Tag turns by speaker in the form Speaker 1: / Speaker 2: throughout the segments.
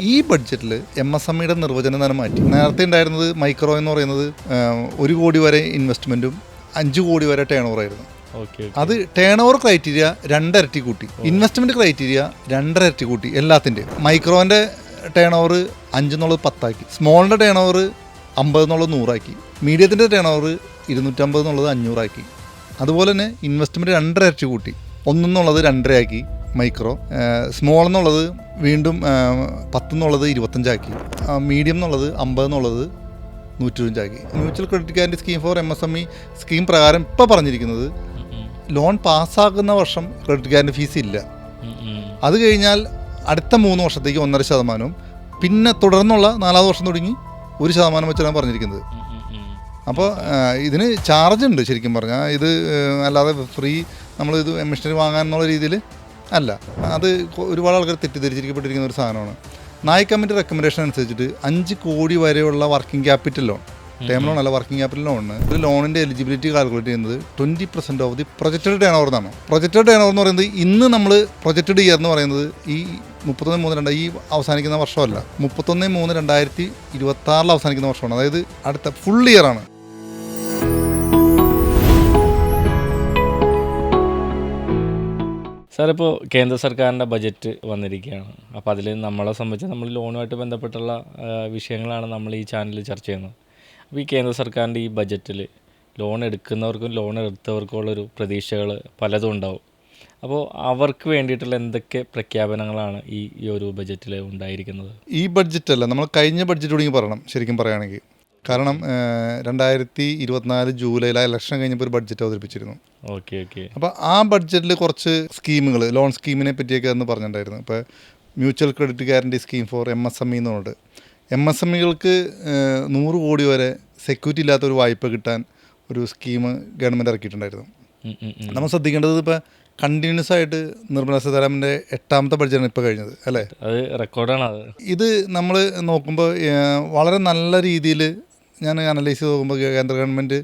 Speaker 1: ഈ ബഡ്ജറ്റിൽ M S M ഇയുടെ നിർവചനം തന്നെ മാറ്റി. നേരത്തെ ഉണ്ടായിരുന്നത് മൈക്രോ എന്ന് പറയുന്നത് ഒരു കോടി വരെ ഇൻവെസ്റ്റ്മെന്റും അഞ്ച് കോടി വരെ ടേൺ ഓവർ ആയിരുന്നു അത് ടേൺ ഓവർ ക്രൈറ്റീരിയ രണ്ടരട്ടി കൂട്ടി. ഇൻവെസ്റ്റ്മെന്റ് ക്രൈറ്റീരിയ രണ്ടരട്ടി കൂട്ടി എല്ലാത്തിന്റെ മൈക്രോന്റെ ടേൺ ഓവർ അഞ്ചെന്നുള്ളത് പത്താക്കി. സ്മോളിന്റെ ടേൺ ഓവർ അമ്പത് എന്നുള്ളത് നൂറാക്കി. മീഡിയത്തിന്റെ ടേൺ ഓവർ ഇരുന്നൂറ്റമ്പത് എന്നുള്ളത് അഞ്ഞൂറാക്കി. അതുപോലെ തന്നെ ഇൻവെസ്റ്റ്മെന്റ് രണ്ടരട്ടി കൂട്ടി. ഒന്നെന്നുള്ളത് രണ്ടരയാക്കി. മൈക്രോ. സ്മോൾ എന്നുള്ളത് വീണ്ടും പത്ത് എന്നുള്ളത് ഇരുപത്തഞ്ചാക്കി. മീഡിയം എന്നുള്ളത് അമ്പത് എന്നുള്ളത് നൂറ്റിരുപഞ്ചാക്കി mutual credit guarantee scheme for M S M E scheme പ്രകാരം ഇപ്പോൾ പറഞ്ഞിരിക്കുന്നത് ലോൺ പാസ്സാക്കുന്ന വർഷം ക്രെഡിറ്റ് ഗ്യാരണ്ടി ഫീസ് ഇല്ല. അത് കഴിഞ്ഞാൽ അടുത്ത മൂന്ന് വർഷത്തേക്ക് ഒന്നര ശതമാനവും പിന്നെ തുടർന്നുള്ള നാലാമത് വർഷം തുടങ്ങി ഒരു ശതമാനം വെച്ചാണ് പറഞ്ഞിരിക്കുന്നത്. അപ്പോൾ ഇതിന് ചാർജ് ഉണ്ട് ശരിക്കും പറഞ്ഞാൽ ഇത് അല്ലാതെ ഫ്രീ നമ്മൾ ഇത് മെഷീനറി വാങ്ങാൻ എന്നുള്ള രീതിയിൽ അല്ല അത് ഒരുപാട് ആൾക്കാർ തെറ്റിദ്ധരിച്ചിരിക്കപ്പെട്ടിരിക്കുന്ന ഒരു സാധനമാണ്. നായ് കമ്മിറ്റി റെക്കമെൻഡേഷൻ അനുസരിച്ചിട്ട് അഞ്ച് കോടി വരെയുള്ള working capital loan term loan അല്ല വർക്കിംഗ് ക്യാപിറ്റൽ ലോൺ ഒരു ലോണിന്റെ എലിജിബിലിറ്റി കാൽക്കുലേറ്റ് ചെയ്യുന്നത് twenty percent of the projected turnover എന്നാണ്. പ്രൊജക്റ്റഡ് ടേൺ ഓവർ എന്ന് പറയുന്നത് ഇന്ന് നമ്മൾ പ്രൊജക്റ്റഡ് ഇയർ എന്ന് പറയുന്നത് ഈ മുപ്പത്തൊന്ന് മൂന്ന് രണ്ട് ഈ അവസാനിക്കുന്ന വർഷമല്ല. മുപ്പത്തൊന്ന് മൂന്ന് രണ്ടായിരത്തി ഇരുപത്തി അവസാനിക്കുന്ന വർഷമാണ്. അതായത് അടുത്ത ഫുൾ ഇയർ ആണ്.
Speaker 2: സാർ ഇപ്പോൾ കേന്ദ്ര സർക്കാരിന്റെ ബജറ്റ് വന്നിരിക്കുകയാണ്. അപ്പോൾ അതിൽ നമ്മളെ സംബന്ധിച്ച് നമ്മൾ ലോണുമായിട്ട് ബന്ധപ്പെട്ടുള്ള വിഷയങ്ങളാണ് നമ്മൾ ഈ ചാനലിൽ ചർച്ച ചെയ്യുന്നത്. അപ്പോൾ ഈ കേന്ദ്ര സർക്കാരിന്റെ ഈ ബജറ്റിൽ ലോൺ എടുക്കുന്നവർക്കും ലോൺ എടുത്തവർക്കും ഉള്ളൊരു പ്രതീക്ഷകൾ പലതും ഉണ്ടാവും. അപ്പോൾ അവർക്ക് വേണ്ടിയിട്ടുള്ള എന്തൊക്കെ പ്രഖ്യാപനങ്ങളാണ് ഈ ഈ ഒരു ബജറ്റിൽ ഉണ്ടായിരിക്കുന്നത്?
Speaker 1: ഈ ബഡ്ജറ്റല്ല നമ്മൾ കഴിഞ്ഞ ബഡ്ജറ്റ് തുടങ്ങി പറയണം ശരിക്കും പറയുകയാണെങ്കിൽ കാരണം രണ്ടായിരത്തി ഇരുപത്തിനാല് ജൂലൈയിൽ ആ ഇലക്ഷൻ കഴിഞ്ഞപ്പോൾ ഒരു ബഡ്ജറ്റ് അവതരിപ്പിച്ചിരുന്നു.
Speaker 2: Okay okay.
Speaker 1: അപ്പോൾ ആ ബഡ്ജറ്റിൽ കുറച്ച് സ്കീമുകൾ ലോൺ സ്കീമിനെ പറ്റിയൊക്കെ അന്ന് പറഞ്ഞിട്ടുണ്ടായിരുന്നു ഇപ്പോൾ mutual credit guarantee scheme for M S M E എന്നുണ്ട് എം എസ് എം ഇകൾക്ക് നൂറ് കോടി വരെ സെക്യൂരിറ്റി ഇല്ലാത്ത ഒരു വായ്പ കിട്ടാൻ ഒരു സ്കീം ഗവൺമെന്റ് ഇറക്കിയിട്ടുണ്ടായിരുന്നു. നമ്മൾ ശ്രദ്ധിക്കേണ്ടത് ഇപ്പോൾ കണ്ടിന്യൂസ് ആയിട്ട് നിർമ്മല സീതാരാമന്റെ എട്ടാമത്തെ ബഡ്ജറ്റാണ് ഇപ്പോൾ കഴിഞ്ഞത് അല്ലേ?
Speaker 2: അത് റെക്കോർഡാണ് അത്.
Speaker 1: ഇത് നമ്മൾ നോക്കുമ്പോൾ വളരെ നല്ല രീതിയിൽ ഞാൻ അനലൈസ് ചെയ്ത് നോക്കുമ്പോൾ കേന്ദ്ര ഗവൺമെന്റ്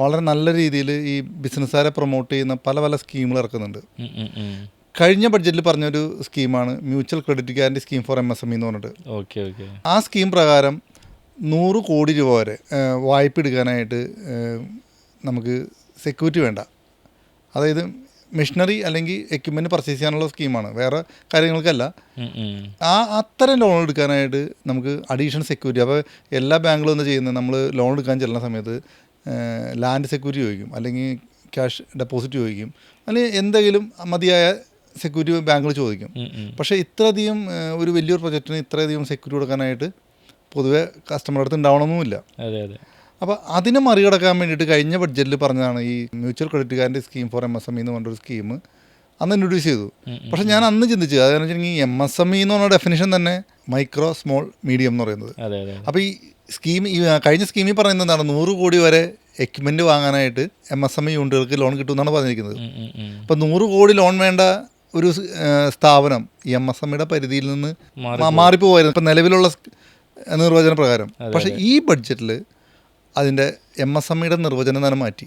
Speaker 1: വളരെ നല്ല രീതിയിൽ ഈ ബിസിനസ്സുകാരെ പ്രൊമോട്ട് ചെയ്യുന്ന പല പല സ്കീമുകൾ ഇറക്കുന്നുണ്ട്. കഴിഞ്ഞ ബഡ്ജറ്റിൽ പറഞ്ഞൊരു സ്കീമാണ് mutual credit guarantee scheme for M S M എന്ന് പറഞ്ഞിട്ട്.
Speaker 2: ഓക്കെ ഓക്കെ
Speaker 1: ആ സ്കീം പ്രകാരം നൂറ് കോടി രൂപ വരെ വായ്പ എടുക്കാനായിട്ട് നമുക്ക് സെക്യൂരിറ്റി വേണ്ട. അതായത് മെഷീനറി അല്ലെങ്കിൽ എക്യുപ്മെന്റ് പർച്ചേസ് ചെയ്യാനുള്ള സ്കീമാണ് വേറെ കാര്യങ്ങൾക്കല്ല. ആ അത്തരം ലോൺ എടുക്കാനായിട്ട് നമുക്ക് അഡീഷണൽ സെക്യൂരിറ്റി അപ്പോൾ എല്ലാ ബാങ്കുകളും എന്താ ചെയ്യുന്നത്? നമ്മൾ ലോൺ എടുക്കാൻ ചെല്ലുന്ന സമയത്ത് ലാൻഡ് സെക്യൂരിറ്റി ചോദിക്കും. അല്ലെങ്കിൽ ക്യാഷ് ഡെപ്പോസിറ്റ് ചോദിക്കും. അല്ലെങ്കിൽ എന്തെങ്കിലും മതിയായ സെക്യൂരിറ്റി ബാങ്കുകൾ ചോദിക്കും. പക്ഷേ ഇത്രയധികം ഒരു വലിയൊരു പ്രൊജക്റ്റിന് ഇത്രയധികം സെക്യൂരിറ്റി കൊടുക്കാനായിട്ട് പൊതുവെ കസ്റ്റമറുടെ അടുത്ത് ഉണ്ടാവണമെന്നുമില്ല.
Speaker 2: അതെ അതെ.
Speaker 1: അപ്പോൾ അതിനെ മറികടക്കാൻ വേണ്ടിയിട്ട് കഴിഞ്ഞ ബഡ്ജറ്റിൽ പറഞ്ഞതാണ് ഈ mutual credit guarantee scheme for M S M E എന്ന് പറഞ്ഞൊരു സ്കീം അന്ന് ഇൻട്രൊഡ്യൂസ് ചെയ്തു. പക്ഷെ ഞാൻ അന്ന് ചിന്തിച്ചു അതെന്ന് വെച്ചിട്ടുണ്ടെങ്കിൽ എം എസ് എം ഇ എന്ന് പറഞ്ഞ ഡെഫിനിഷൻ തന്നെ മൈക്രോ സ്മോൾ മീഡിയം എന്ന് പറയുന്നത്. അപ്പോൾ ഈ സ്കീം ഈ കഴിഞ്ഞ സ്കീമിൽ പറയുന്നത് എന്താണ്? നൂറ് കോടി വരെ എക്യുപ്മെന്റ് വാങ്ങാനായിട്ട് എം എസ് എം ഇ യൂണിറ്റുകൾക്ക് ലോൺ കിട്ടുമെന്നാണ് പറഞ്ഞിരിക്കുന്നത്. അപ്പോൾ നൂറ് കോടി ലോൺ വേണ്ട ഒരു സ്ഥാപനം എം എസ് എം ഇയുടെ പരിധിയിൽ നിന്ന് മാ- മാറിപ്പോവായിരുന്നു. ഇപ്പം നിലവിലുള്ള നിർവചന പ്രകാരം. പക്ഷേ ഈ ബഡ്ജറ്റിൽ അതിന്റെ എം എസ് എം ഇയുടെ നിർവചനം തന്നെ മാറ്റി.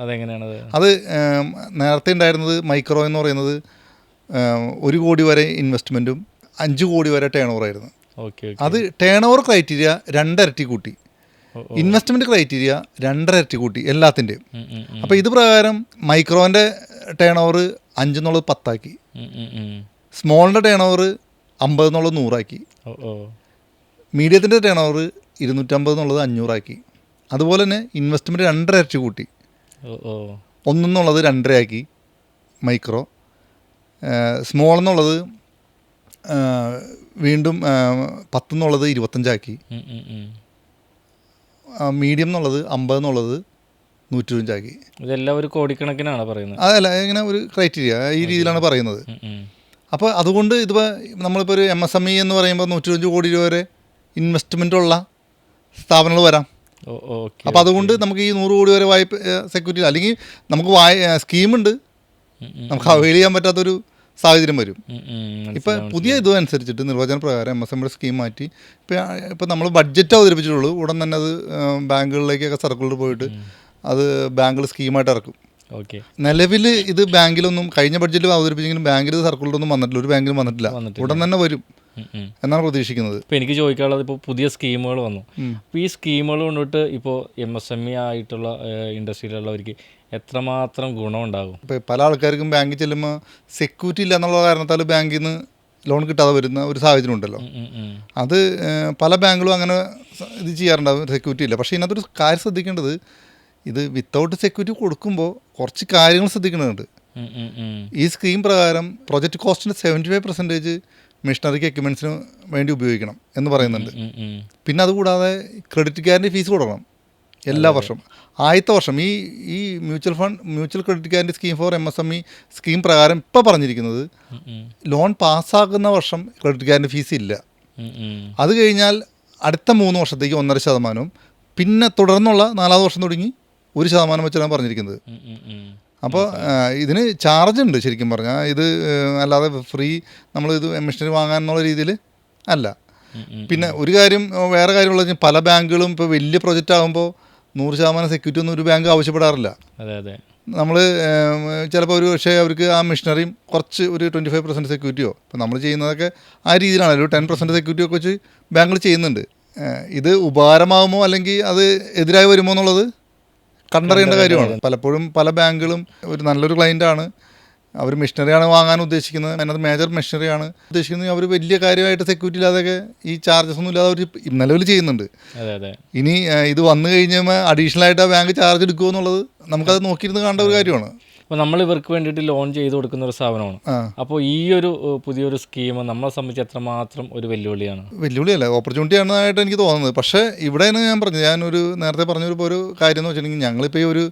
Speaker 2: അതെങ്ങനെയാണത്?
Speaker 1: അത് നേരത്തെ ഉണ്ടായിരുന്നത് മൈക്രോ എന്ന് പറയുന്നത് ഒരു കോടി വരെ ഇൻവെസ്റ്റ്മെന്റും അഞ്ച് കോടി വരെ ടേൺ ഓവർ ആയിരുന്നു അത് ടേൺ ഓവർ ക്രൈറ്റീരിയ രണ്ടരട്ടി കൂട്ടി. ഇൻവെസ്റ്റ്മെന്റ് ക്രൈറ്റീരിയ രണ്ടരട്ടി കൂട്ടി
Speaker 2: എല്ലാത്തിന്റെയും.
Speaker 1: അപ്പോൾ ഇത് പ്രകാരം മൈക്രോന്റെ ടേൺ ഓവർ അഞ്ചെന്നുള്ളത് പത്താക്കി. സ്മോളിന്റെ ടേൺ ഓവർ അമ്പതെന്നുള്ളത് നൂറാക്കി. മീഡിയത്തിന്റെ ടേൺ ഓവർ ഇരുന്നൂറ്റമ്പത് എന്നുള്ളത് അഞ്ഞൂറാക്കി. അതുപോലെ തന്നെ ഇൻവെസ്റ്റ്മെന്റ് രണ്ടര ഇരട്ടി കൂട്ടി ഒന്നെന്നുള്ളത് രണ്ടരയാക്കി മൈക്രോ സ്മോൾ എന്നുള്ളത് വീണ്ടും പത്തെന്നുള്ളത് ഇരുപത്തഞ്ചാക്കി. മീഡിയം എന്നുള്ളത് അമ്പത് എന്നുള്ളത് നൂറ്റിരുപഞ്ചാക്കി
Speaker 2: ഇതെല്ലാം ഒരു കോടിക്കണക്കിനാണ് പറയുന്നത്?
Speaker 1: അതല്ല ഇങ്ങനെ ഒരു ക്രൈറ്റീരിയ ഈ രീതിയിലാണ് പറയുന്നത്. അപ്പോൾ അതുകൊണ്ട് ഇതിപ്പോൾ നമ്മളിപ്പോൾ ഒരു എം എസ് എം ഇ എന്ന് പറയുമ്പോൾ നൂറ്റിരുപഞ്ച് കോടി രൂപ വരെ ഇൻവെസ്റ്റ്മെന്റ് ഉള്ള സ്ഥാപനങ്ങൾ വരാം. അപ്പോൾ അതുകൊണ്ട് നമുക്ക് ഈ നൂറ് കോടി വരെ വായ്പ സെക്യൂരിറ്റി അല്ലെങ്കിൽ നമുക്ക് വായ സ്കീമുണ്ട്. നമുക്ക് അവൈൽ ചെയ്യാൻ പറ്റാത്തൊരു സാഹചര്യം വരും. ഇപ്പം പുതിയ ഇതും അനുസരിച്ചിട്ട് നിർവചന പ്രകാരം എം എസ് എമ്മിയുടെ സ്കീം മാറ്റി ഇപ്പം ഇപ്പം നമ്മൾ ബഡ്ജറ്റ് അവതരിപ്പിച്ചിട്ടുള്ളൂ. ഉടൻ തന്നെ അത് ബാങ്കുകളിലേക്കൊക്കെ സർക്കിളിൽ പോയിട്ട് അത് ബാങ്കിൽ സ്കീമായിട്ട് ഇറക്കും.
Speaker 2: ഓക്കെ.
Speaker 1: നിലവിൽ ഇത് ബാങ്കിലൊന്നും കഴിഞ്ഞ ബഡ്ജറ്റിൽ അവതരിപ്പിച്ചെങ്കിലും ബാങ്കിൽ സർക്കിളിലൊന്നും വന്നിട്ടില്ല. ഒരു ബാങ്കിലും വന്നിട്ടില്ല. ഉടൻ തന്നെ വരും. എന്നാണ് പ്രതീക്ഷിക്കുന്നത്.
Speaker 2: ഇപ്പോൾ എനിക്ക് ചോദിക്കാനുള്ളത് ഇപ്പോൾ പുതിയ സ്കീമുകൾ വന്നു. അപ്പോൾ ഈ സ്കീമുകൾ കൊണ്ടിട്ട് ഇപ്പോൾ എം എസ് എം ഇ ആയിട്ടുള്ള ഇൻഡസ്ട്രിയിലുള്ളവർക്ക് എത്രമാത്രം ഗുണമുണ്ടാകും?
Speaker 1: ഇപ്പോൾ പല ആൾക്കാർക്കും ബാങ്കിൽ ചെല്ലുമ്പോൾ സെക്യൂരിറ്റി ഇല്ല എന്നുള്ള കാരണത്താൽ ബാങ്കിൽ നിന്ന് ലോൺ കിട്ടാതെ വരുന്ന ഒരു സാഹചര്യം ഉണ്ടല്ലോ. അത് പല ബാങ്കുകളും അങ്ങനെ ഇത് ചെയ്യാറുണ്ടാവും സെക്യൂരിറ്റി ഇല്ല. പക്ഷേ ഇതിനകത്തൊരു കാര്യം ശ്രദ്ധിക്കേണ്ടത് ഇത് വിത്തൗട്ട് സെക്യൂരിറ്റി കൊടുക്കുമ്പോൾ കുറച്ച് കാര്യങ്ങൾ
Speaker 2: ഉം.
Speaker 1: ഈ സ്കീം പ്രകാരം പ്രൊജക്റ്റ് കോസ്റ്റിന്റെ സെവന്റി ഫൈവ് പെർസെന്റേജ് മെഷീനറിക്ക് എക്യുപ്മെൻസിന് വേണ്ടി ഉപയോഗിക്കണം എന്ന് പറയുന്നുണ്ട്. പിന്നെ അതുകൂടാതെ ക്രെഡിറ്റ് ഗ്യാരന്റി ഫീസ് കൊടുക്കണം എല്ലാ വർഷം ആദ്യത്തെ വർഷം ഈ ഈ mutual fund mutual credit guarantee scheme for M S M E scheme പ്രകാരം ഇപ്പോൾ പറഞ്ഞിരിക്കുന്നത്. ലോൺ പാസ്സാക്കുന്ന വർഷം ക്രെഡിറ്റ് ഗ്യാരന്റി ഫീസ് ഇല്ല. അത് കഴിഞ്ഞാൽ അടുത്ത മൂന്ന് വർഷത്തേക്ക് ഒന്നര ശതമാനവും പിന്നെ തുടർന്നുള്ള നാലാമത് വർഷം തുടങ്ങി ഒരു ശതമാനം വെച്ചാണ് പറഞ്ഞിരിക്കുന്നത്. അപ്പോൾ ഇതിന് ചാർജ് ഉണ്ട് ശരിക്കും പറഞ്ഞാൽ ഇത് അല്ലാതെ ഫ്രീ നമ്മൾ ഇത് മെഷീനറി വാങ്ങാൻ എന്നുള്ള രീതിയിൽ അല്ല. പിന്നെ ഒരു കാര്യം വേറെ കാര്യമുള്ളത് പല ബാങ്കുകളും ഇപ്പോൾ വലിയ പ്രൊജക്റ്റ് ആകുമ്പോൾ നൂറ് ശതമാനം സെക്യൂരിറ്റി ഒന്നും ഒരു ബാങ്ക് ആവശ്യപ്പെടാറില്ല.
Speaker 2: അതെ അതെ.
Speaker 1: നമ്മൾ ചിലപ്പോൾ ഒരു പക്ഷേ അവർക്ക് ആ മെഷീനറിയും കുറച്ച് ഒരു ട്വന്റി ഫൈവ് പെർസെന്റ് സെക്യൂരിറ്റിയോ ഇപ്പോൾ നമ്മൾ ചെയ്യുന്നതൊക്കെ ആ രീതിയിലാണ്. ഒരു ടെൻ പെർസെന്റ് സെക്യൂരിറ്റി ഒക്കെ വെച്ച് ബാങ്കുകൾ ചെയ്യുന്നുണ്ട്. ഇത് ഉപകാരമാകുമോ അല്ലെങ്കിൽ അത് എതിരായി വരുമോ എന്നുള്ളത് കണ്ടറിയേണ്ട കാര്യമാണ്. പലപ്പോഴും പല ബാങ്കുകളും ഒരു നല്ലൊരു ആണ്. അവർ മെഷീനറിയാണ് വാങ്ങാൻ ഉദ്ദേശിക്കുന്നത്. അതിനകത്ത് മേജർ മെഷീനറിയാണ് ഉദ്ദേശിക്കുന്നത്. അവർ വലിയ കാര്യമായിട്ട് സെക്യൂരിറ്റി ഇല്ലാതെയൊക്കെ ഈ ചാർജസ് ഒന്നും ഇല്ലാതെ അവർ നിലവിൽ ചെയ്യുന്നുണ്ട്. ഇനി ഇത് വന്നു കഴിഞ്ഞാൽ അഡീഷണൽ ആയിട്ട് ആ ബാങ്ക് ചാർജ് എടുക്കുമോ എന്നുള്ളത് നമുക്കത് നോക്കിയിരുന്ന് കാണേണ്ട ഒരു കാര്യമാണ്.
Speaker 2: അപ്പോൾ നമ്മൾ ഇവർക്ക് വേണ്ടിയിട്ട് ലോൺ ചെയ്ത് കൊടുക്കുന്ന ഒരു സ്ഥാപനമാണ് അപ്പോൾ ഈ ഒരു പുതിയൊരു സ്കീം നമ്മളെ സംബന്ധിച്ച് എത്രമാത്രം ഒരു വെല്ലുവിളിയാണ്?
Speaker 1: വെല്ലുവിളിയല്ല ഓപ്പർച്യൂണിറ്റി ആണെന്നായിട്ട് എനിക്ക് തോന്നുന്നത്. പക്ഷേ നിന്ന് ഞാൻ പറഞ്ഞു ഞാൻ ഒരു നേരത്തെ പറഞ്ഞൊരു ഒരു കാര്യം എന്ന് വെച്ചിട്ടുണ്ടെങ്കിൽ ഞങ്ങളിപ്പോൾ ഈ ഒരു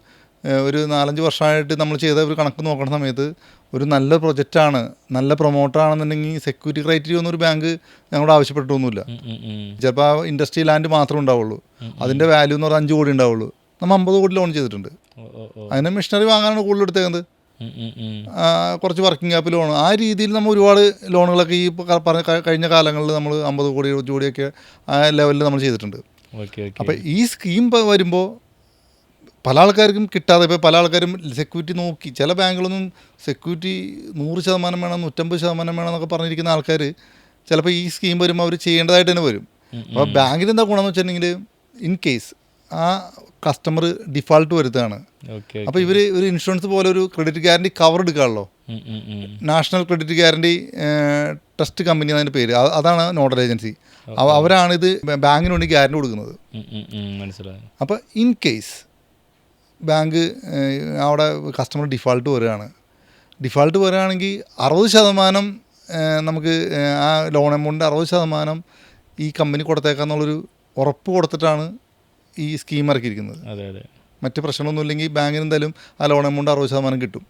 Speaker 1: ഒരു നാലഞ്ച് വർഷമായിട്ട് നമ്മൾ ചെയ്ത ഒരു കണക്ക് നോക്കുന്ന സമയത്ത് ഒരു നല്ല പ്രൊജക്റ്റാണ് നല്ല പ്രൊമോട്ടറാണെന്നുണ്ടെങ്കിൽ സെക്യൂരിറ്റി ക്രൈറ്റീരിയ ഒന്നും ഒരു ബാങ്ക് ഞങ്ങളോട് ആവശ്യപ്പെട്ടൊന്നുമില്ല. ചിലപ്പോൾ ആ ഇൻഡസ്ട്രി ലാൻഡ് മാത്രമേ ഉണ്ടാവുള്ളൂ. അതിന്റെ വാല്യൂ എന്ന് പറഞ്ഞാൽ അഞ്ച് കോടി ഉണ്ടാവുള്ളൂ. നമ്മൾ അമ്പത് കോടി ലോൺ ചെയ്തിട്ടുണ്ട്. അതിന് മെഷീനറി വാങ്ങാനാണ് കൂടുതൽ എടുത്തേക്കുന്നത്. കുറച്ച് വർക്കിംഗ് ക്യാപ്പ് ലോൺ ആ രീതിയിൽ നമ്മൾ ഒരുപാട് ലോണുകളൊക്കെ ഈ പറഞ്ഞ കഴിഞ്ഞ കാലങ്ങളിൽ നമ്മൾ അമ്പത് കോടി എഴുപത് കോടിയൊക്കെ ആ ലെവലിൽ നമ്മൾ ചെയ്തിട്ടുണ്ട്. അപ്പം ഈ സ്കീം വരുമ്പോൾ പല ആൾക്കാർക്കും കിട്ടാതെ ഇപ്പോൾ പല ആൾക്കാരും സെക്യൂരിറ്റി നോക്കി ചില ബാങ്കുകളൊന്നും സെക്യൂരിറ്റി നൂറ് ശതമാനം വേണം നൂറ്റമ്പത് ശതമാനം വേണം എന്നൊക്കെ പറഞ്ഞിരിക്കുന്ന ആൾക്കാർ ചിലപ്പോൾ ഈ സ്കീം വരുമ്പോൾ അവർ ചെയ്യേണ്ടതായിട്ട് തന്നെ വരും. അപ്പോൾ ബാങ്കിന് എന്താ ഗുണമെന്ന് വെച്ചിട്ടുണ്ടെങ്കിൽ ഇൻ കേസ് ആ കസ്റ്റമർ ഡിഫാൾട്ട് വരുത്തുകയാണ്.
Speaker 2: അപ്പൊ
Speaker 1: അപ്പോൾ ഇവർ ഒരു ഇൻഷുറൻസ് പോലെ ഒരു ക്രെഡിറ്റ് ഗ്യാരണ്ടി കവർ എടുക്കാമല്ലോ. National credit guarantee trust company എന്നതിന്റെ പേര്. അതാണ് നോഡൽ ഏജൻസി അവ- അവരാണ് ഇത് ബാങ്കിന് വേണ്ടി ഗ്യാരണ്ടി കൊടുക്കുന്നത്.
Speaker 2: മനസ്സിലായി.
Speaker 1: അപ്പോൾ ഇൻ കേസ് ബാങ്ക് അവിടെ കസ്റ്റമർ ഡിഫാൾട്ട് വരികയാണ്. ഡിഫാൾട്ട് വരികയാണെങ്കിൽ അറുപത് ശതമാനം നമുക്ക് ആ ലോൺ എമൗണ്ട് അറുപത് ശതമാനം ഈ കമ്പനി കൊടുത്തേക്കാന്നുള്ളൊരു ഉറപ്പ് കൊടുത്തിട്ടാണ് ഈ സ്കീം ഇറക്കിയിരിക്കുന്നത്.
Speaker 2: അതെ അതെ.
Speaker 1: മറ്റ് പ്രശ്നമൊന്നുമില്ലെങ്കിൽ ബാങ്കിന് എന്തായാലും ആ ലോൺ എമൗണ്ട് അറുപത് ശതമാനം കിട്ടും.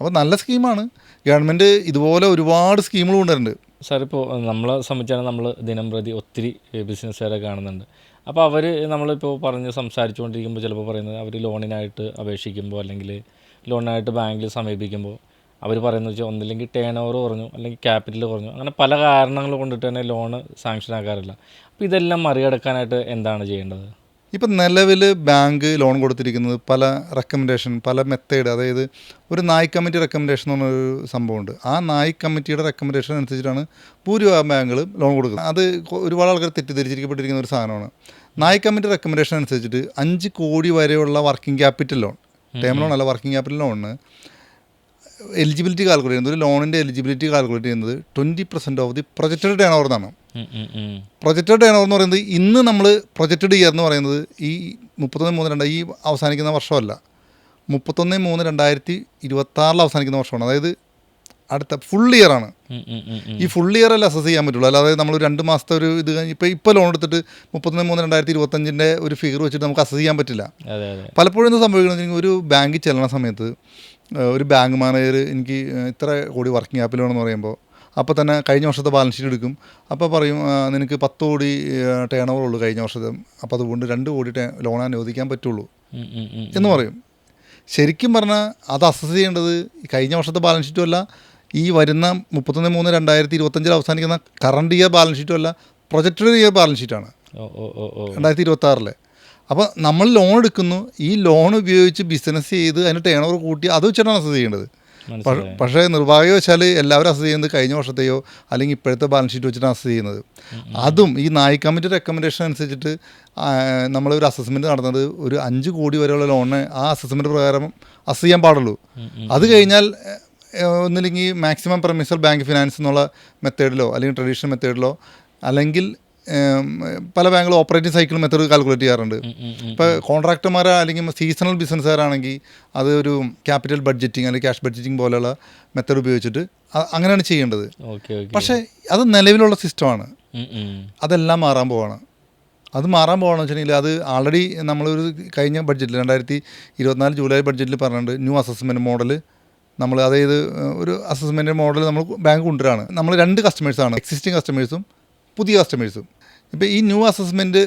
Speaker 1: അപ്പോൾ നല്ല സ്കീമാണ് ഗവൺമെന്റ് ഇതുപോലെ ഒരുപാട് സ്കീമുകൾ കൊണ്ടുവരുന്നുണ്ട്.
Speaker 2: സാർ ഇപ്പോൾ നമ്മളെ സംബന്ധിച്ചാണ് നമ്മൾ ദിനം പ്രതി ഒത്തിരി ബിസിനസ്സുകാരെ കാണുന്നുണ്ട്. അപ്പോൾ അവർ നമ്മളിപ്പോൾ പറഞ്ഞ് സംസാരിച്ചുകൊണ്ടിരിക്കുമ്പോൾ ചിലപ്പോൾ പറയുന്നത് അവർ ലോണിനായിട്ട് അപേക്ഷിക്കുമ്പോൾ അല്ലെങ്കിൽ ലോണിനായിട്ട് ബാങ്കിൽ സമീപിക്കുമ്പോൾ അവർ പറയുന്നത് വെച്ചാൽ ഒന്നില്ലെങ്കിൽ ടേൺ ഓവർ കുറഞ്ഞു അല്ലെങ്കിൽ ക്യാപിറ്റൽ കുറഞ്ഞു. അങ്ങനെ പല കാരണങ്ങൾ കൊണ്ടിട്ട് തന്നെ ലോണ് സാങ്ഷൻ ആക്കാറില്ല. അപ്പോൾ ഇതെല്ലാം മറികടക്കാനായിട്ട് എന്താണ് ചെയ്യേണ്ടത്?
Speaker 1: ഇപ്പം നിലവിൽ ബാങ്ക് ലോൺ കൊടുത്തിരിക്കുന്നത് പല റെക്കമെൻഡേഷൻ പല മെത്തേഡ് അതായത് ഒരു നായ് കമ്മിറ്റി റെക്കമെൻഡേഷൻ എന്ന് പറഞ്ഞൊരു സംഭവമുണ്ട്. ആ നായ് കമ്മിറ്റിയുടെ റെക്കമെൻഡേഷൻ അനുസരിച്ചിട്ടാണ് ഭൂരിഭാഗം ബാങ്കുകൾ ലോൺ കൊടുക്കുന്നത്. അത് ഒരുപാട് ആൾക്കാർ തെറ്റിദ്ധരിച്ചിരിക്കപ്പെട്ടിരിക്കുന്ന ഒരു സാധനമാണ്. നായ് കമ്മിറ്റി റെക്കമെൻഡേഷൻ അനുസരിച്ചിട്ട് അഞ്ച് കോടി വരെയുള്ള working capital loan term loan അല്ല വർക്കിംഗ് ക്യാപിറ്റൽ ലോണിന് എലിജിബിലിറ്റി കാൽക്കുലേറ്റ് ചെയ്യുന്നത് ഒരു ലോണിന്റെ എലിജിബിലിറ്റി കാൽക്കുലേറ്റ് ചെയ്യുന്നത് twenty percent of the projected turnover എന്നാണ്. പ്രൊജക്റ്റഡ് ടേൺ ഓവർ എന്ന് പറയുന്നത് ഇന്ന് നമ്മൾ പ്രൊജക്റ്റഡ് ഇയർ എന്ന് പറയുന്നത് ഈ മുപ്പത്തൊന്ന് മൂന്ന് രണ്ട് ഈ അവസാനിക്കുന്ന വർഷമല്ല. മുപ്പത്തൊന്ന് മൂന്ന് രണ്ടായിരത്തി ഇരുപത്താറിൽ അവസാനിക്കുന്ന വർഷമാണ്. അതായത് അടുത്ത ഫുൾ ഇയർ ആണ്. ഈ ഫുൾ ഇയർ അല്ല അസസ് ചെയ്യാൻ പറ്റുള്ളൂ. അല്ലാതെ നമ്മൾ രണ്ട് മാസത്തെ ഒരു ഇത് കഴിഞ്ഞ് ഇപ്പോൾ ഇപ്പോൾ ലോൺ എടുത്തിട്ട് മുപ്പത്തൊന്ന് മൂന്ന് രണ്ടായിരത്തി ഇരുപത്തഞ്ചിന്റെ ഒരു ഫിഗർ വെച്ചിട്ട് നമുക്ക് അസസ് ചെയ്യാൻ പറ്റില്ല. പലപ്പോഴും എന്ത് വെച്ചിട്ടുണ്ടെങ്കിൽ ഒരു ബാങ്കിൽ ചെല്ലണ സമയത്ത് ഒരു ബാങ്ക് മാനേജർ എനിക്ക് ഇത്ര കോടി വർക്കിംഗ് ക്യാപിറ്റൽ വേണമെന്ന് പറയുമ്പോൾ അപ്പോൾ തന്നെ കഴിഞ്ഞ വർഷത്തെ ബാലൻസ് ഷീറ്റ് എടുക്കും. അപ്പോൾ പറയും നിനക്ക് പത്ത് കോടി ടേൺ ഓവർ ഉള്ളൂ കഴിഞ്ഞ വർഷത്തെ. അപ്പോൾ അതുകൊണ്ട് രണ്ട് കോടി ലോൺ അനുവദിക്കാൻ പറ്റുള്ളൂ. എന്ന് പറയും. ശരിക്കും പറഞ്ഞാൽ അത് അസസ് ചെയ്യേണ്ടത് കഴിഞ്ഞ വർഷത്തെ ബാലൻസ് ഷീറ്റും അല്ല ഈ വരുന്ന മുപ്പത്തൊന്ന് മൂന്ന് രണ്ടായിരത്തി ഇരുപത്തഞ്ചിൽ അവസാനിക്കുന്ന കറണ്ട് ഇയർ ബാലൻസ് ഷീറ്റും അല്ല പ്രൊജക്റ്റഡ് ഇയർ ബാലൻസ് ഷീറ്റാണ്. രണ്ടായിരത്തി ഇരുപത്തി ആറിലെ അപ്പോൾ നമ്മൾ ലോൺ എടുക്കുന്നു. ഈ ലോൺ ഉപയോഗിച്ച് ബിസിനസ് ചെയ്ത് അതിന് ടേൺ ഓവർ കൂട്ടി അത് വെച്ചിട്ടാണ് അസസ് ചെയ്യേണ്ടത്. പക്ഷേ നിർഭാഗ്യവശാൽ എല്ലാവരും അസസ് ചെയ്യുന്നത് കഴിഞ്ഞ വർഷത്തെയോ അല്ലെങ്കിൽ ഇപ്പോഴത്തെ ബാലൻസ് ഷീറ്റ് വെച്ചിട്ടാണ് അസസ് ചെയ്യുന്നത്. അതും ഈ നായി കമ്മിറ്റി റെക്കമെൻഡേഷൻ അനുസരിച്ചിട്ട് നമ്മളൊരു അസസ്മെന്റ് നടന്നത് ഒരു അഞ്ച് കോടി വരെയുള്ള ലോണിന് ആ അസസ്മെന്റ് പ്രകാരം അസസ് ചെയ്യാൻ പാടുള്ളൂ. അത് കഴിഞ്ഞാൽ ഒന്നില്ലെങ്കിൽ മാക്സിമം പ്രമിസൽ ബാങ്ക് ഫിനാൻസ് എന്നുള്ള മെത്തേഡിലോ അല്ലെങ്കിൽ ട്രഡീഷണൽ മെത്തേഡിലോ അല്ലെങ്കിൽ പല ബാങ്കുകളും ഓപ്പറേറ്റിംഗ് സൈക്കിൾ മെത്തേഡ് കാൽക്കുലേറ്റ് ചെയ്യാറുണ്ട്. ഇപ്പോൾ കോൺട്രാക്ടർമാരെ അല്ലെങ്കിൽ സീസണൽ ബിസിനസ്സുകാരാണെങ്കിൽ അത് ഒരു ക്യാപിറ്റൽ ബഡ്ജറ്റിംഗ് അല്ലെങ്കിൽ ക്യാഷ് ബഡ്ജറ്റിംഗ് പോലെയുള്ള മെത്തേഡ് ഉപയോഗിച്ചിട്ട് അങ്ങനെയാണ് ചെയ്യേണ്ടത്. പക്ഷേ അത് നിലവിലുള്ള സിസ്റ്റമാണ്. അതെല്ലാം മാറാൻ പോവാണ്. അത് മാറാൻ പോകണമെന്ന് വെച്ചിട്ടുണ്ടെങ്കിൽ അത് ആൾറെഡി നമ്മളൊരു കഴിഞ്ഞ ബഡ്ജറ്റിൽ രണ്ടായിരത്തി ഇരുപത്തിനാല് ജൂലൈ ബഡ്ജറ്റിൽ പറഞ്ഞിട്ടുണ്ട് ന്യൂ അസസ്മെന്റ് മോഡൽ നമ്മൾ അതായത് ഒരു അസസ്മെന്റ് മോഡൽ നമ്മൾ ബാങ്ക് കൊണ്ടുവരാണ്. നമ്മൾ രണ്ട് കസ്റ്റമേഴ്സാണ് എക്സിസ്റ്റിംഗ് കസ്റ്റമേഴ്സും പുതിയ കസ്റ്റമേഴ്സും ഇപ്പോൾ ഈ ന്യൂ അസസ്മെന്റ്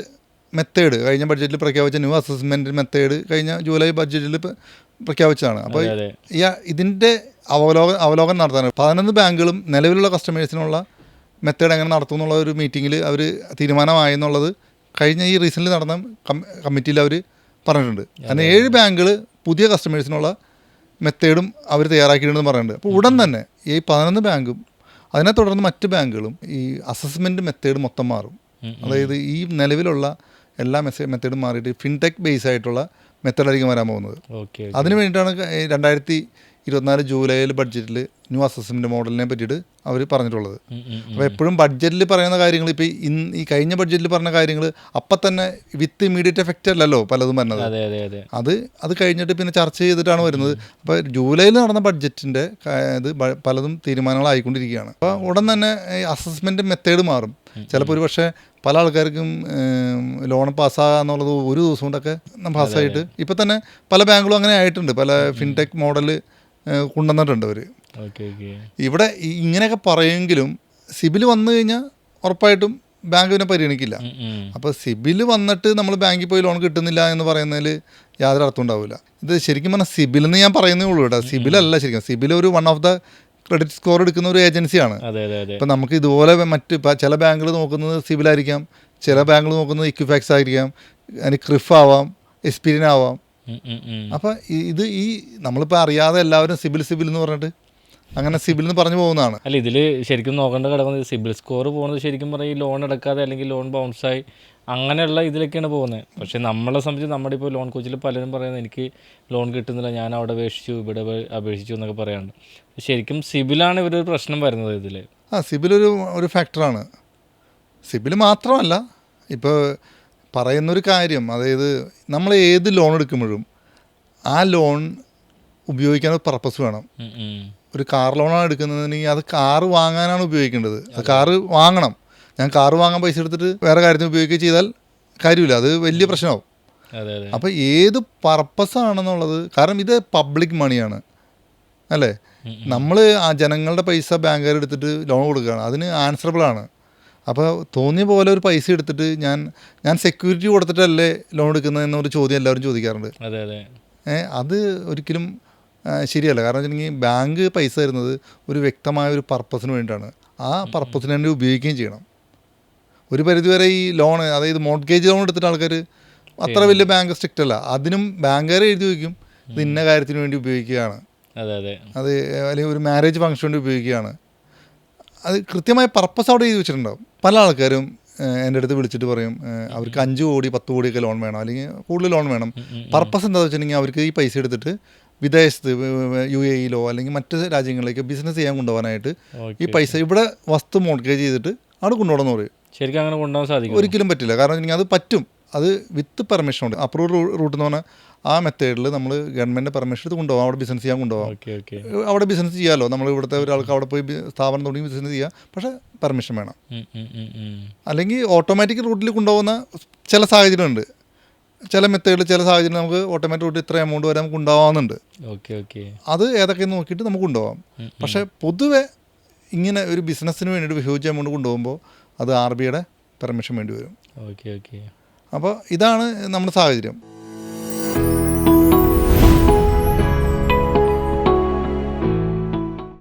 Speaker 1: മെത്തേഡ് കഴിഞ്ഞ ബഡ്ജറ്റിൽ പ്രഖ്യാപിച്ച ന്യൂ അസസ്മെന്റ് മെത്തേഡ് കഴിഞ്ഞ ജൂലൈ ബഡ്ജറ്റിൽ പ്ര- പ്രഖ്യാപിച്ചതാണ്. അപ്പോൾ ഈ ഇതിന്റെ അവലോകനം അവലോകനം നടത്താൻ പതിനൊന്ന് ബാങ്കുകളും നിലവിലുള്ള കസ്റ്റമേഴ്സിനുള്ള മെത്തേഡ് എങ്ങനെ നടത്തും എന്നുള്ള ഒരു മീറ്റിങ്ങിൽ അവർ തീരുമാനമായെന്നുള്ളത് കഴിഞ്ഞ ഈ റീസെന്റ് നടന്ന കമ്മിറ്റിയിൽ അവർ പറഞ്ഞിട്ടുണ്ട്. അങ്ങനെ ഏഴ് ബാങ്കുകൾ പുതിയ കസ്റ്റമേഴ്സിനുള്ള മെത്തേഡും അവർ തയ്യാറാക്കിയിട്ടുണ്ടെന്ന് പറയുന്നുണ്ട് അപ്പോൾ ഉടൻ തന്നെ ഈ പതിനൊന്ന് ബാങ്കും അതിനെ തുടർന്ന് മറ്റ് ബാങ്കുകളും ഈ അസസ്മെന്റ് മെത്തേഡ് മൊത്തം മാറും. അതായത് ഈ നിലവിലുള്ള എല്ലാ മെസ്സേജ് മെത്തേഡും മാറിയിട്ട് ഫിൻടെക് ബേസ് ആയിട്ടുള്ള മെത്തേഡായിരിക്കും വരാൻ പോകുന്നത്.
Speaker 2: ഓക്കെ
Speaker 1: അതിന് വേണ്ടിയിട്ടാണ് രണ്ടായിരത്തി ഇരുപത്തിനാല് ജൂലൈയിൽ ബഡ്ജറ്റിൽ ന്യൂ അസസ്മെന്റ് മോഡലിനെ പറ്റിയിട്ട് അവർ പറഞ്ഞിട്ടുള്ളത്. അപ്പോൾ എപ്പോഴും ബഡ്ജറ്റിൽ പറയുന്ന കാര്യങ്ങൾ ഇപ്പോൾ ഇന്ന് ഈ കഴിഞ്ഞ ബഡ്ജറ്റിൽ പറഞ്ഞ കാര്യങ്ങൾ അപ്പം തന്നെ വിത്ത് ഇമീഡിയറ്റ് എഫക്റ്റ് അല്ലല്ലോ പലതും വരുന്നത്
Speaker 2: അതെ അതെ
Speaker 1: കഴിഞ്ഞിട്ട് പിന്നെ ചർച്ച ചെയ്തിട്ടാണ് വരുന്നത്. അപ്പോൾ ജൂലൈയിൽ നടന്ന ബഡ്ജറ്റിന്റെ ഇത് പലതും തീരുമാനങ്ങളായിക്കൊണ്ടിരിക്കുകയാണ് അപ്പോൾ ഉടൻ തന്നെ അസസ്മെന്റ് മെത്തേഡ് മാറും. ചിലപ്പോൾ ഒരു പക്ഷേ പല ആൾക്കാർക്കും ലോൺ പാസ്സാകുക എന്നുള്ളത് ഒരു ദിവസം കൊണ്ടൊക്കെ പാസ്സായിട്ട് ഇപ്പം തന്നെ പല ബാങ്കുകളും അങ്ങനെ ആയിട്ടുണ്ട്. പല ഫിൻടെക് മോഡൽ കൊണ്ടുവന്നിട്ടുണ്ട് അവർ ഇവിടെ ഇങ്ങനെയൊക്കെ പറയുമെങ്കിലും സിബിൽ വന്നു കഴിഞ്ഞാൽ ഉറപ്പായിട്ടും ബാങ്ക് പിന്നെ പരിഗണിക്കില്ല. അപ്പോൾ സിബിൽ വന്നിട്ട് നമ്മൾ ബാങ്കിൽ പോയി ലോൺ കിട്ടുന്നില്ല എന്ന് പറയുന്നതിൽ യാതൊരു അർത്ഥം ഉണ്ടാവില്ല. ഇത് ശരിക്കും പറഞ്ഞാൽ സിബിൽ എന്ന് ഞാൻ പറയുന്നേ ഉള്ളൂ കേട്ടോ. സിബിൽ അല്ല ശരിക്കും. സിബിൽ ഒരു one of the credit score എടുക്കുന്ന ഒരു ഏജൻസിയാണ് ഇപ്പം നമുക്ക് ഇതുപോലെ മറ്റ് ഇപ്പം ചില ബാങ്കുകൾ നോക്കുന്നത് സിബിലായിരിക്കാം ചില ബാങ്കുകൾ നോക്കുന്നത് ഇക്വിഫാക്സ് ആയിരിക്കാം. അതിന് ക്രിഫ് ആവാം എക്സ്പീരിയൻ ആവാം. അപ്പം ഇത് ഈ നമ്മളിപ്പോൾ അറിയാതെ എല്ലാവരും സിബിൽ സിബിൽ എന്ന് പറഞ്ഞിട്ട് അങ്ങനെ സിബിൽ എന്ന് പറഞ്ഞു പോകുന്നതാണ്.
Speaker 2: അല്ല ഇതിൽ ശരിക്കും നോക്കേണ്ട കിടക്കുന്നത് സിബിൽ സ്കോർ പോകുന്നത് ശരിക്കും പറയും ഈ ലോൺ എടുക്കാതെ അല്ലെങ്കിൽ ലോൺ ബൗൺസായി അങ്ങനെയുള്ള ഇതിലൊക്കെയാണ് പോകുന്നത്. പക്ഷേ നമ്മളെ സംബന്ധിച്ച് നമ്മുടെ ഇപ്പോൾ ലോൺ കോച്ചിൽ പലരും പറയുന്നത് എനിക്ക് ലോൺ കിട്ടുന്നില്ല ഞാൻ അവിടെ അപേക്ഷിച്ചു ഇവിടെ അപേക്ഷിച്ചു എന്നൊക്കെ പറയാറുണ്ട്. ശരിക്കും സിബിലാണ് ഇവരൊരു പ്രശ്നം വരുന്നത് ഇതിൽ
Speaker 1: ആ സിബിൽ ഒരു ഒരു ഫാക്ടറാണ് സിബിൽ മാത്രമല്ല ഇപ്പോൾ പറയുന്നൊരു കാര്യം അതായത് നമ്മൾ ഏത് ലോൺ എടുക്കുമ്പോഴും ആ ലോൺ ഉപയോഗിക്കാൻ ഒരു പർപ്പസ് വേണം. ഒരു കാർ ലോണാണ് എടുക്കുന്നതെങ്കിൽ അത് കാറ് വാങ്ങാനാണ് ഉപയോഗിക്കേണ്ടത്. അത് കാറ് വാങ്ങണം. ഞാൻ കാറ് വാങ്ങാൻ പൈസ എടുത്തിട്ട് വേറെ കാര്യത്തിന് ഉപയോഗിക്കുക ചെയ്താൽ കാര്യമില്ല. അത് വലിയ പ്രശ്നമാവും. അപ്പോൾ ഏത് പർപ്പസ് ആണെന്നുള്ളത് കാരണം ഇത് പബ്ലിക് മണിയാണ് അല്ലേ? നമ്മൾ ആ ജനങ്ങളുടെ പൈസ ബാങ്കുകാർ എടുത്തിട്ട് ലോൺ കൊടുക്കുകയാണ്. അതിന് ആൻസറബിൾ ആണ്. അപ്പോൾ തോന്നിയ പോലെ ഒരു പൈസ എടുത്തിട്ട് ഞാൻ ഞാൻ സെക്യൂരിറ്റി കൊടുത്തിട്ടല്ലേ ലോൺ എടുക്കുന്നത് എന്നൊരു ചോദ്യം എല്ലാവരും ചോദിക്കാറുണ്ട്.
Speaker 2: അതെ
Speaker 1: ഒരിക്കലും ശരിയല്ല. കാരണം വെച്ചിട്ടുണ്ടെങ്കിൽ ബാങ്ക് പൈസ തരുന്നത് ഒരു വ്യക്തമായ ഒരു പർപ്പസിന് വേണ്ടിയിട്ടാണ്. ആ പർപ്പസിന് തന്നെ ഉപയോഗിക്കുകയും ചെയ്യണം. ഒരു പരിധിവരെ ഈ ലോൺ അതായത് മോഡ്ഗേജ് ലോൺ എടുത്തിട്ട് ആൾക്കാർ അത്ര വലിയ ബാങ്ക് സ്ട്രിക്റ്റ് അല്ല. അതിനും ബാങ്കുകാർ എഴുതി വയ്ക്കും. ഇത് ഇന്ന കാര്യത്തിന് വേണ്ടി ഉപയോഗിക്കുകയാണ്.
Speaker 2: അതെ
Speaker 1: അല്ലെങ്കിൽ ഒരു മാരേജ് ഫംഗ്ഷന് വേണ്ടി ഉപയോഗിക്കുകയാണ്. അത് കൃത്യമായ പർപ്പസ് അവിടെ എഴുതി വെച്ചിട്ടുണ്ടാവും. പല ആൾക്കാരും എന്റെ അടുത്ത് വിളിച്ചിട്ട് പറയും അവർക്ക് അഞ്ച് കോടി പത്ത് കോടിയൊക്കെ ലോൺ വേണം. അല്ലെങ്കിൽ കൂടുതൽ ലോൺ വേണം. പർപ്പസ് എന്താണെന്ന് വെച്ചിട്ടുണ്ടെങ്കിൽ അവർക്ക് ഈ പൈസ എടുത്തിട്ട് വിദേശത്ത് യു എ ഇയിലോ അല്ലെങ്കിൽ മറ്റ് രാജ്യങ്ങളിലേക്ക് ബിസിനസ് ചെയ്യാൻ കൊണ്ടുപോകാനായിട്ട് ഈ പൈസ ഇവിടെ വസ്തു മോർഗേജ് ചെയ്തിട്ട് അവിടെ കൊണ്ടുപോകണമെന്ന് പറയും.
Speaker 2: ശരിക്കും അങ്ങനെ കൊണ്ടുപോകാൻ സാധിക്കും
Speaker 1: ഒരിക്കലും പറ്റില്ല. കാരണം അത് പറ്റും. അത് വിത്ത് പെർമിഷൻ ഉണ്ട്. അപ്രൂവൽ റൂട്ട് എന്ന് പറഞ്ഞാൽ ആ മെത്തേഡിൽ നമ്മൾ ഗവൺമെന്റ് പെർമിഷൻ എടുത്ത് കൊണ്ടുപോകാം. അവിടെ ബിസിനസ് ചെയ്യാൻ കൊണ്ടുപോകാം. അവിടെ ബിസിനസ് ചെയ്യാമല്ലോ നമ്മൾ ഇവിടുത്തെ ഒരാൾക്ക് അവിടെ പോയി സ്ഥാപനം തുടങ്ങി ബിസിനസ് ചെയ്യാം. പക്ഷേ പെർമിഷൻ വേണം. അല്ലെങ്കിൽ ഓട്ടോമാറ്റിക് റൂട്ടിൽ കൊണ്ടുപോകുന്ന ചില സാഹചര്യമുണ്ട്. ചില മെത്തേഡിൽ ചില സാഹചര്യം നമുക്ക് ഓട്ടോമാറ്റിക് ഇത്ര എമൗണ്ട് വരെ നമുക്ക്
Speaker 2: ഓക്കെ
Speaker 1: അത് ഏതൊക്കെ നോക്കിയിട്ട് നമുക്ക് ഉണ്ടാവാം പക്ഷേ പൊതുവെ ഇങ്ങനെ ഒരു ബിസിനസ്സിന് വേണ്ടിയിട്ട് ഹ്യൂജ് എമൗണ്ട് കൊണ്ടുപോകുമ്പോൾ അത് ആർ ബിയുടെ പെർമിഷൻ വേണ്ടി വരും.
Speaker 2: Okay okay.
Speaker 1: അപ്പോൾ ഇതാണ് നമ്മുടെ സാഹചര്യം.